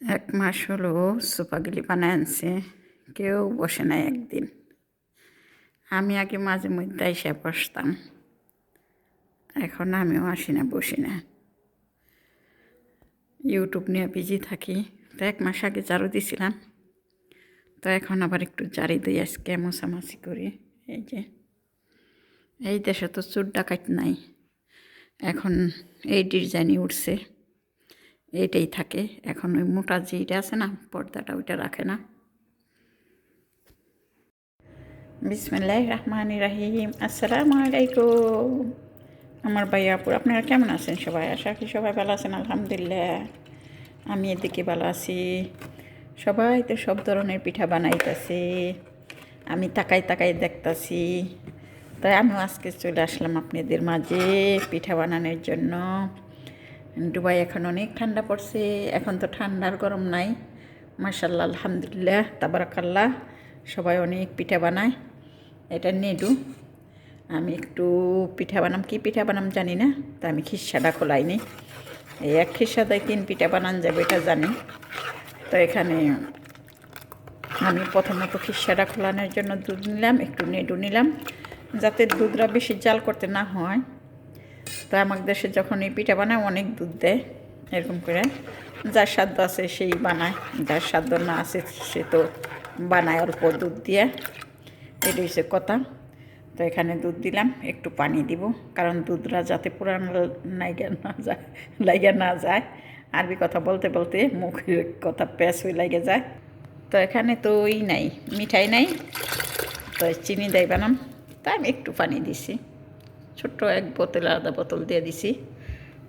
এক মাস হলো সুপাগিলি বানায় আনছে, কেউ বসে নাই একদিন। আমি আগে মাঝে মধ্যে এসে বসতাম, এখন আমিও আসি না, বসি না। ইউটিউব নিয়ে বিজি থাকি, তো এক মাস আগে জারু দিছিলাম, তো এখন আবার একটু জারি দিই, আজকে মোছামাছি করি, এই যে। এই দেশে তো চুর ডাকাত নাই, এখন এই ডিজাইনই উঠছে। এইটাই থাকে। এখন ওই মোটা যেটা আছে না, পর্দাটা ওইটা রাখে না। বিসমিল্লাহ রহমান রাহিম। আসসালামু আলাইকুম। আমার ভাইয়াপুর আপনারা কেমন আছেন সবাই? আশা করি সবাই ভালো আছেন, আলহামদুলিল্লাহ। আমি এদিকে ভালো আছি। সবাই তো সব ধরনের পিঠা বানাইতেছে। আমি তাকাই তাকাই দেখতাছি। তাই আমিও আজকে চলে আসলাম আপনাদের মাঝে পিঠা বানানোর জন্য। দুবাই এখন অনেক ঠান্ডা পড়ছে, এখন তো ঠান্ডার গরম নাই। মাসাল্লাহ আলহামদুলিল্লাহ, তাবারাকাল্লাহ, সবাই অনেক পিঠা বানায়। এটা নেডু। আমি একটু পিঠা বানাম, কি পিঠা বানাম জানি না, তা আমি খিসাটা খোলাইনি। এই এক খিসাদায় তিন পিঠা বানান যাবে, এটা জানি। তো এখানে আমি প্রথমত খিসাটা খোলানোর জন্য দুধ নিলাম, একটু নেডু নিলাম, যাতে দুধটা বেশি জাল করতে না হয়। তো আমার দেশে যখন এই পিঠা বানায় অনেক দুধ দেয়, এরকম করে। যার সাধ্য আছে সেই বানায়, যার সাধ্য না আছে সে তো বানায় অল্প দুধ দিয়ে। এটা হচ্ছে কথা। তো এখানে দুধ দিলাম, একটু পানি দিব, কারণ দুধরা যাতে পুরান নাইগা না যায়, লাইগা না যায়। আরবি কথা বলতে বলতে মুখের কথা প্যাস হয়ে লাগে যায়। তো এখানে তো ওই নাই, মিঠাই নাই। তো চিনি দেয় বানাম। তাই আমি একটু পানি দিছি। ছোট্ট এক বোতল, আলাদা বোতল দিয়ে দিছি।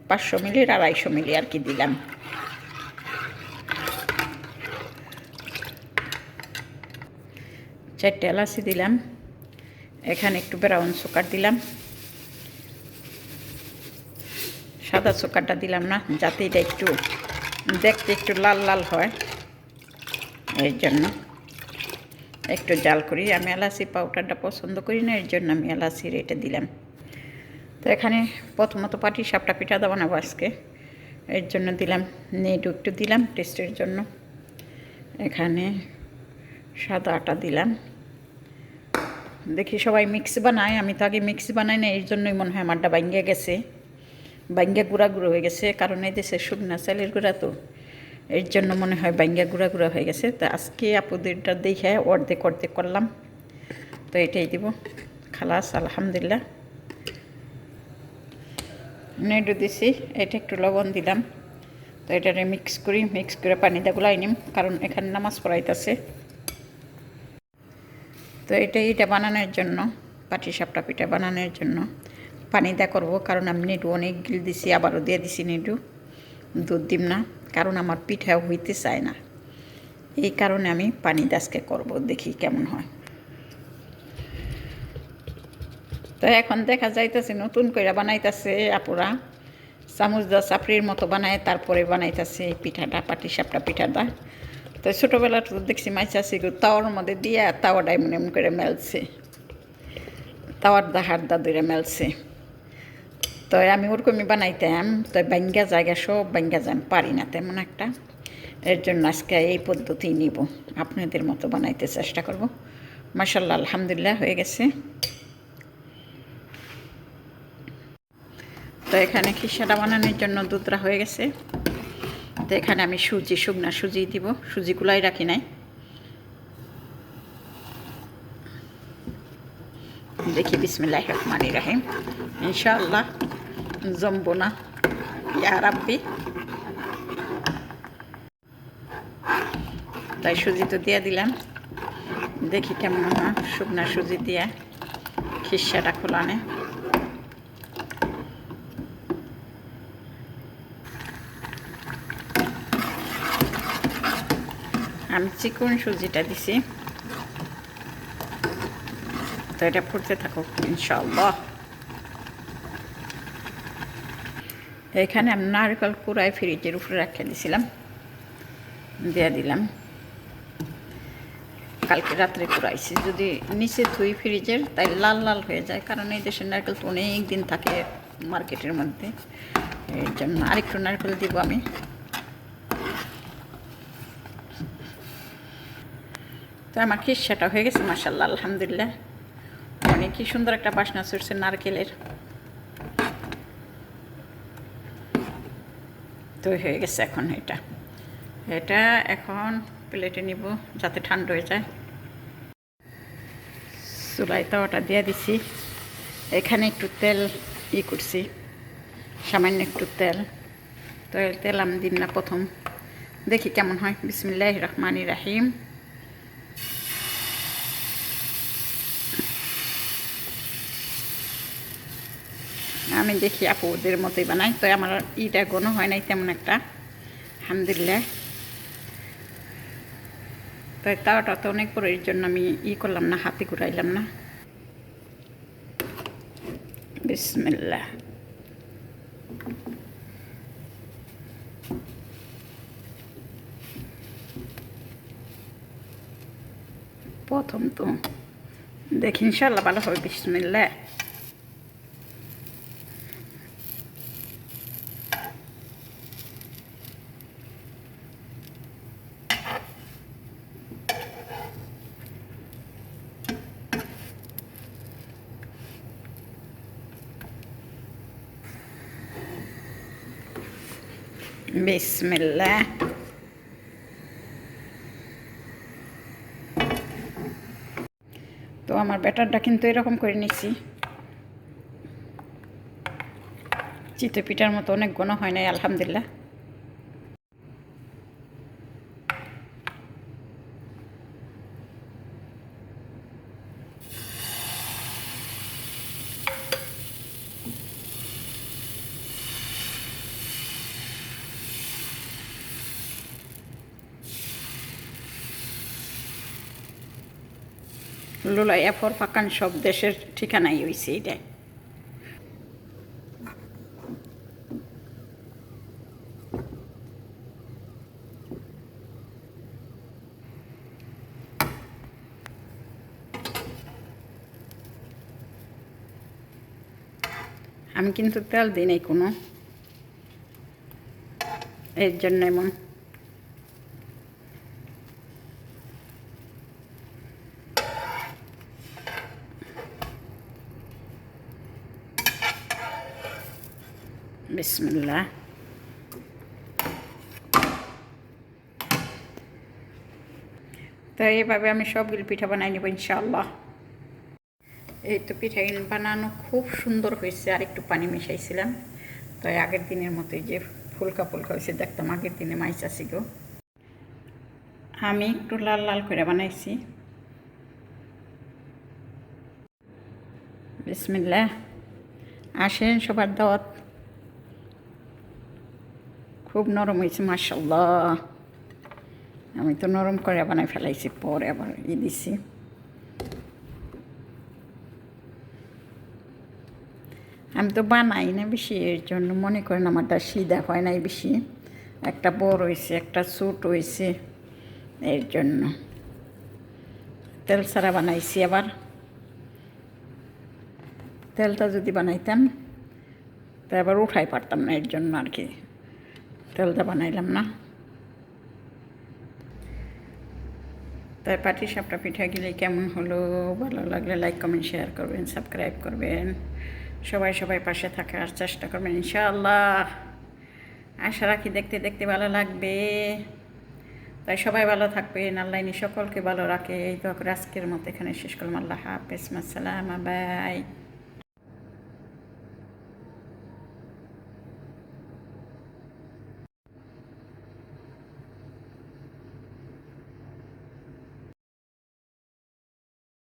পাঁচশো মিলির আড়াইশো মিলি আর কি দিলাম। চারটে এলাচি দিলাম। এখানে একটু ব্রাউন সুগার দিলাম। সাদা সুগারটা দিলাম না, যাতে এটা একটু দেখতে একটু লাল লাল হয়। এর জন্য একটু জাল করি। আমি এলাচি পাউডারটা পছন্দ করি না, এর জন্য আমি এলাচির এটা দিলাম। তো এখানে প্রথমত পাটি সাপটা পিঠা দেবো না আজকে। এর জন্য দিলাম, নেটু একটু দিলাম টেস্টের জন্য। এখানে সাদা আটা দিলাম। দেখি সবাই মিক্স বানায়, আমি তো আগে মিক্স বানাই না এর জন্যই মনে হয় আমারটা বাঙ্গিয়া গেছে। বাঙ্গিয়া গুঁড়া গুঁড়ো হয়ে গেছে, কারণ এই দেশে শুকনা চালের গুঁড়া তো। এর জন্য মনে হয় বাঙ্গিয়া গুঁড়া গুঁড়া হয়ে গেছে। তো আজকে আপুদেরটা দেখে অর্ধেক অর্ধেক করলাম। তো এটাই দিব। খালাস, আলহামদুলিল্লাহ। নেডু দিছি, এটা একটু লবণ দিলাম। তো এটারে মিক্স করি মিক্স করে পানিটা গুলাই নিম, কারণ এখানে নামাজ পড়াইতেছে। তো এটা এটা বানানোর জন্য, পাটি সাপটা পিঠা বানানোর জন্য পানি দা করব, কারণ আমি নেডু অনেক গিল দিছি, আবারও দিয়ে দিছি নেডু। দুধ দিম না, কারণ আমার পিঠা হইতে চায় না। এই কারণে আমি পানি দাসকে করব, দেখি কেমন হয়। তো এখন দেখা যাইতেছে নতুন করে বানাইতেছে আপুরা। চামচ দা চাপড়ির মতো বানায়, তারপরে বানাইতেছে পিঠাটা, পাটি সাপটা পিঠাটা। তো ছোটোবেলা তো দেখছি মাইচাছি তাওয়ার মধ্যে দিয়ে তাওয়াটা এমন এমন করে মেলছে। তাওয়ার দা হাত দা ধরে মেলছে। তো আমি ওরকমই বানাইতাম, তো বাঙ্গা জায়গা সব বাঙ্গা যান, পারি না তেমন একটা। এর জন্য আজকে এই পদ্ধতি নিব। আপনাদের মতো বানাইতে চেষ্টা করব। মাসাল্লাহ আলহামদুলিল্লাহ, হয়ে গেছে। তো এখানে খিসাটা বানানোর জন্য দুধরা হয়ে গেছে। তো এখানে আমি সুজি, শুকনা সুজি দিব। সুজিগুলাই রাখি নাই। দেখি বিসমিল্লাহ রহমান রাহিম। ইনশাআল্লাহ, জমবো না। ইয়া তাই সুজি তো দিয়ে দিলাম। দেখি কেমন শুকনা সুজি দিয়ে খিসাটা খোলানে। আমি চিকন সুজিটা দিছি। তো এটা ফুটতে থাকুক ইনশাল্লাহ এখানে আমি নারকেল কুড়াই ফ্রিজের উপরে রাখিয়ে দিছিলাম, দিয়ে দিলাম। কালকে রাত্রে কুড়াইছি, যদি নিচে ধুই ফ্রিজের তাই লাল লাল হয়ে যায়, কারণ এই দেশের নারকেল তো অনেক দিন থাকে মার্কেটের মধ্যে। এর জন্য আরেকটু নারকেল দিব আমি। তো আমার খিসাটা হয়ে গেছে মাসাল্লাহ আলহামদুলিল্লাহ। অনেক কি সুন্দর একটা বাসনা চড়ছে নারকেলের। তো হয়ে গেছে এখন এটা। এটা এখন প্লেটে নিব যাতে ঠান্ডা হয়ে যায়। চুলাই তাওয়াটা দিয়ে দিছি। এখানে একটু তেল ই করছি, সামান্য একটু তেল। তো তেল আমি দিন না প্রথম। দেখি কেমন হয়। বিসমিল্লাহ রহমান রাহিম। আমি দেখি আপু ওদের মতোই বানাই। তো আমার ইটা কোনো হয় নাই তেমন একটা। আলহামদুলিল্লাহ। তো তাওয়াটা তো অনেক বড়, এর জন্য আমি ই করলাম না, হাতে ঘুরাইলাম না। বিসমিল্লাহ। প্রথম তো। দেখি ইনশাল্লাহ ভালো হবে, বিসমিল্লাহ। বিসমিল্লাহ তো আমার ব্যাটারটা কিন্তু এরকম করে নিচ্ছি চিতে পিঠার মতো অনেক ঘন হয় নাই, আলহামদুলিল্লাহ। লোলাই এফর পাকান সব দেশের ঠিকানাই হয়েছে এটা আমি কিন্তু তেল দিই নাই কোনো। এর জন্য এমন বিসমিল্লাহ তো এইভাবে আমি সবগুলো পিঠা বানাই নেব, ইনশাআল্লাহ। এই তো পিঠা বানানো খুব সুন্দর হয়েছে, আর একটু পানি মিশাইছিলাম। তো আগের দিনের মতোই যে ফুলকা ফুলকা হয়েছে, দেখতাম আগের দিনে মাইচ গো আমি একটু লাল লাল করে বানাইছি। বিসমিল্লাহ। আসেন সবার দাওয়াত। খুব নরম হয়েছে মাসাল্লাহ আমি তো নরম করে বানাই ফেলাইছি, পরে আবার ই দিছি। আমি তো বানাই না বেশি, এর জন্য মনে করেন আমারটা সিধা হয় নাই বেশি। একটা বড় হয়েছে, একটা ছোট হয়েছে, এর জন্য। তেল ছাড়া বানাইছি আবার। তেলটা যদি বানাইতাম, তা আবার উঠাই পারতাম না, এর জন্য আর কি। তেলটা বানাইলাম না। তাই পাটি সাপটা পিঠা গেলে কেমন হলো, ভালো লাগলে লাইক কমেন্ট শেয়ার করবেন সাবস্ক্রাইব করবেন। সবাই সবাই পাশে থাকার চেষ্টা করবেন ইনশাআল্লাহ। আশা রাখি দেখতে দেখতে ভালো লাগবে। তাই সবাই ভালো থাকবেন, আল্লাহ সকলকে ভালো রাখে। এই তো আজকের মতো এখানে শেষ করলাম। আল্লাহ হাফেজ। সালাম বাই